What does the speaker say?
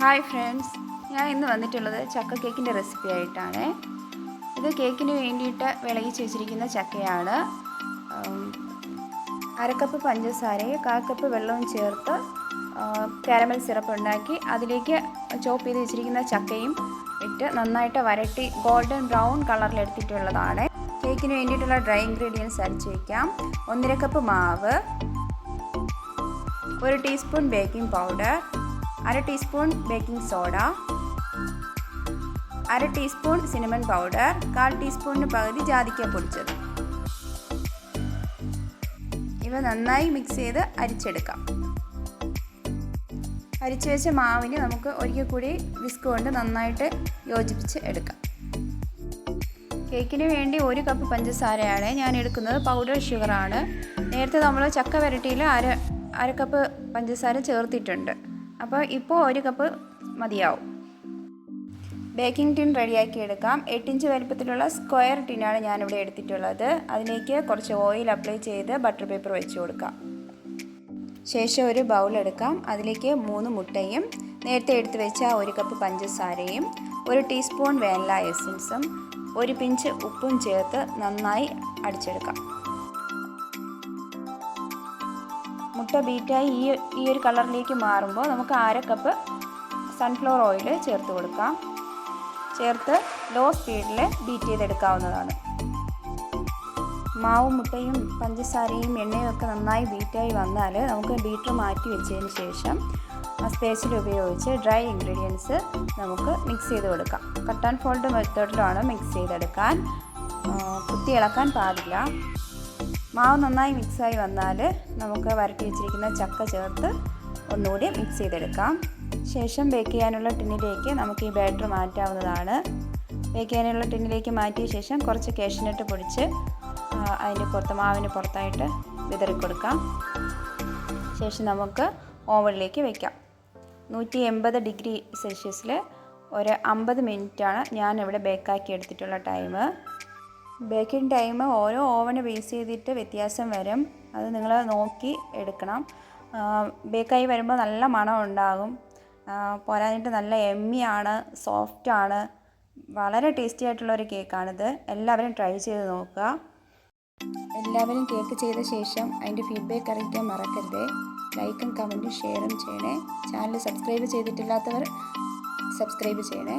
Hi friends ഞാൻ ഇന്ന് വന്നിട്ടുള്ളത് ചക്ക കേക്കിന്റെ റെസിപ്പി ആയിട്ടാണ്. ഇത് കേക്കിന് വേണ്ടിയിട്ട് വിളയിച്ച് വെച്ചിരിക്കുന്ന ചക്കയാണ്. അരക്കപ്പ് പഞ്ചസാരയും കാൽ കപ്പ് വെള്ളവും ചേർത്ത് കാരമൽ സിറപ്പ് ഉണ്ടാക്കി അതിലേക്ക് ചോപ്പ് ചെയ്ത് വെച്ചിരിക്കുന്ന ചക്കയും ഇട്ട് നന്നായിട്ട് വരട്ടി ഗോൾഡൻ ബ്രൗൺ കളറിൽ എടുത്തിട്ടുള്ളതാണ്. കേക്കിന് വേണ്ടിയിട്ടുള്ള ഡ്രൈ ഇൻഗ്രീഡിയൻസ് അരച്ച് വയ്ക്കാം ഒന്നര കപ്പ് മാവ് ഒരു ടീസ്പൂൺ ബേക്കിംഗ് പൗഡർ അര ടീസ്പൂൺ ബേക്കിംഗ് സോഡ അര ടീസ്പൂൺ സിനമൺ പൗഡർ കാൽ ടീസ്പൂണിന് പകുതി ജാതിക്ക പൊടിച്ചത്. ഇവ നന്നായി മിക്സ് ചെയ്ത് അരിച്ചെടുക്കാം. അരിച്ചു വെച്ച മാവിന് നമുക്ക് ഒരിക്കൽ കൂടി വിസ്ക് കൊണ്ട് നന്നായിട്ട് യോജിപ്പിച്ച് എടുക്കാം. കേക്കിന് വേണ്ടി ഒരു കപ്പ് പഞ്ചസാരയാണ് ഞാൻ എടുക്കുന്നത്. പൗഡർ ഷുഗറാണ്. നേരത്തെ നമ്മൾ ചക്ക വരട്ടിയിൽ അര അര കപ്പ് പഞ്ചസാര ചേർത്തിട്ടുണ്ട്. അപ്പോൾ ഇപ്പോൾ ഒരു കപ്പ് മതിയാവും. ബേക്കിംഗ് ടിൻ റെഡിയാക്കി എടുക്കാം. എട്ടിഞ്ച് വലിപ്പത്തിലുള്ള സ്ക്വയർ ടിന്നാണ് ഞാനിവിടെ എടുത്തിട്ടുള്ളത്. അതിലേക്ക് കുറച്ച് ഓയിൽ അപ്ലൈ ചെയ്ത് ബട്ടർ പേപ്പർ വെച്ച് കൊടുക്കാം. ശേഷം ഒരു ബൗൾ എടുക്കാം. അതിലേക്ക് മൂന്ന് മുട്ടയും നേരത്തെ എടുത്ത് വെച്ച ഒരു കപ്പ് പഞ്ചസാരയും ഒരു ടീസ്പൂൺ വേനല എസൻസും ഒരു പിഞ്ച് ഉപ്പും ചേർത്ത് നന്നായി അടിച്ചെടുക്കാം. മുട്ട ബീറ്റായി ഈ ഈ ഒരു കളറിലേക്ക് മാറുമ്പോൾ നമുക്ക് അര കപ്പ് സൺഫ്ലവർ ഓയിൽ ചേർത്ത് കൊടുക്കാം. ചേർത്ത് ലോ സ്പീഡിൽ ബീറ്റ് ചെയ്തെടുക്കാവുന്നതാണ്. മാവും മുട്ടയും പഞ്ചസാരയും എണ്ണയും ഒക്കെ നന്നായി ബീറ്റായി വന്നാൽ നമുക്ക് ബീറ്റർ മാറ്റി വെച്ചതിന് ശേഷം ആ സ്പേസിൽ ഉപയോഗിച്ച് ഡ്രൈ ഇൻഗ്രീഡിയൻസ് നമുക്ക് മിക്സ് ചെയ്ത് കൊടുക്കാം. കട്ട് ആൻഡ് ഫോൾഡ് മെത്തേഡിലാണ് മിക്സ് ചെയ്തെടുക്കാൻ കുത്തി ഇളക്കാൻ പാടില്ല. മാവ് നന്നായി മിക്സായി വന്നാൽ നമുക്ക് വരട്ടി വെച്ചിരിക്കുന്ന ചക്ക ചേർത്ത് ഒന്നുകൂടി മിക്സ് ചെയ്തെടുക്കാം. ശേഷം ബേക്ക് ചെയ്യാനുള്ള ടിന്നിലേക്ക് നമുക്ക് ഈ ബാറ്റർ മാറ്റാവുന്നതാണ്. ബേക്ക് ചെയ്യാനുള്ള ടിന്നിലേക്ക് മാറ്റിയ ശേഷം കുറച്ച് കേഷ്നട്ട് പൊടിച്ച് അതിന്റെ പുറത്ത് മാവിന് പുറത്തായിട്ട് വിതറി കൊടുക്കാം ശേഷം നമുക്ക് ഓവനിലേക്ക് വയ്ക്കാം നൂറ്റി എൺപത് ഡിഗ്രി സെൽഷ്യസിൽ ഒരു അമ്പത് മിനിറ്റാണ് ഞാനിവിടെ ബേക്കാക്കി എടുത്തിട്ടുള്ള ടൈം ബേക്കിംഗ് ടൈം ഓരോ ഓവന് ബേസ് ചെയ്തിട്ട് വ്യത്യാസം വരും. അത് നിങ്ങൾ നോക്കി എടുക്കണം. ബേക്കായി വരുമ്പോൾ നല്ല മണം ഉണ്ടാകും. പോരാഞ്ഞിട്ട് നല്ല എമ്മിയാണ് സോഫ്റ്റാണ് വളരെ ടേസ്റ്റി ആയിട്ടുള്ള ഒരു കേക്കാണിത് എല്ലാവരും ട്രൈ ചെയ്ത് നോക്കുക. എല്ലാവരും കേക്ക് ചെയ്ത ശേഷം അതിന്റെ ഫീഡ്ബാക്ക് അറിയിക്കാൻ മറക്കരുത്. ലൈക്കും കമന്റും ഷെയറും ചെയ്യണേ. ചാനൽ സബ്സ്ക്രൈബ് ചെയ്തിട്ടില്ലാത്തവർ സബ്സ്ക്രൈബ് ചെയ്യണേ.